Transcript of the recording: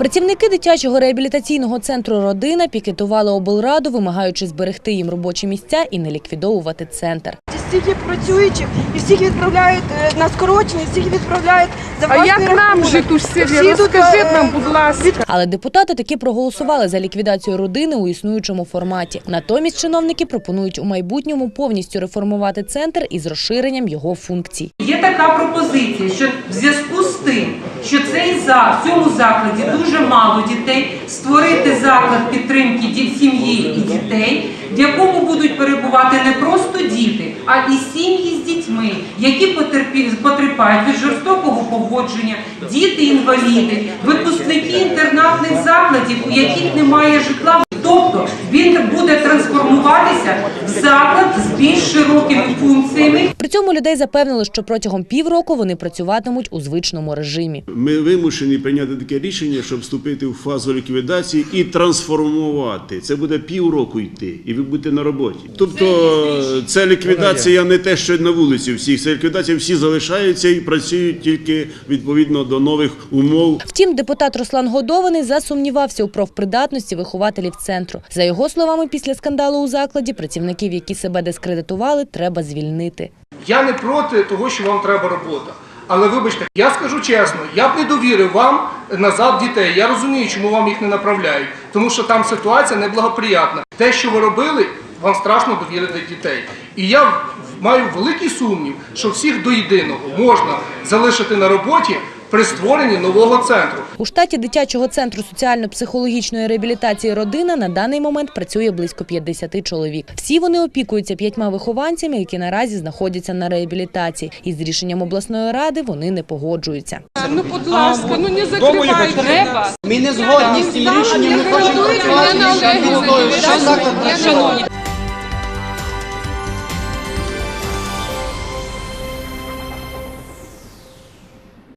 Працівники дитячого реабілітаційного центру Родина пікетували облраду, вимагаючи зберегти їм робочі місця і не ліквідовувати центр. Стільки працюючих і всіх відправляють е, на скорочення, всіх відправляють за А власний як нам рахунок. жити у селі? Розкажіть е, нам, будь ласка. Але депутати таки проголосували за ліквідацію родини у існуючому форматі. Натомість чиновники пропонують у майбутньому повністю реформувати центр із розширенням його функцій. Є така пропозиція, що в зв'язку з тим, що цей за в цьому закладі дуже мало дітей, створити заклад підтримки сім'ї і дітей, в якому будуть перебувати не просто діти, а і сім'ї з дітьми, які потерпають від жорстокого поводження, діти-інваліди, випускники інтернатних закладів, у яких немає житла. Тобто він буде трансформуватися в заклад з більш широкими функціями При цьому людей запевнили, що протягом півроку вони працюватимуть у звичному режимі. Ми вимушені прийняти таке рішення, щоб вступити в фазу ліквідації і трансформувати. Це буде півроку йти, і ви будете на роботі. Тобто, це ліквідація не те, що на вулиці всіх. Це ліквідація всі залишаються і працюють тільки відповідно до нових умов. Втім, депутат Руслан Годований засумнівався у профпридатності вихователів центру. За його словами, після скандалу у закладі працівників, які себе дискредитували, треба звільнити. Я не проти того, що вам треба робота. Але вибачте, я скажу чесно, я б не довірив вам назад дітей. Я розумію, чому вам їх не направляють, тому що там ситуація неблагоприятна. Те, що ви робили, вам страшно довірити дітей. І я маю великий сумнів, що всіх до єдиного можна залишити на роботі при створенні нового центру. У штаті дитячого центру соціально-психологічної реабілітації родина на даний момент працює близько 50 чоловік. Всі вони опікуються п'ятьма вихованцями, які наразі знаходяться на реабілітації. І з рішенням обласної ради вони не погоджуються. Ну, будь ласка, ну не закривай, треба. Ми не згодні з цим рішенням. Ми хочемо працювати шановні.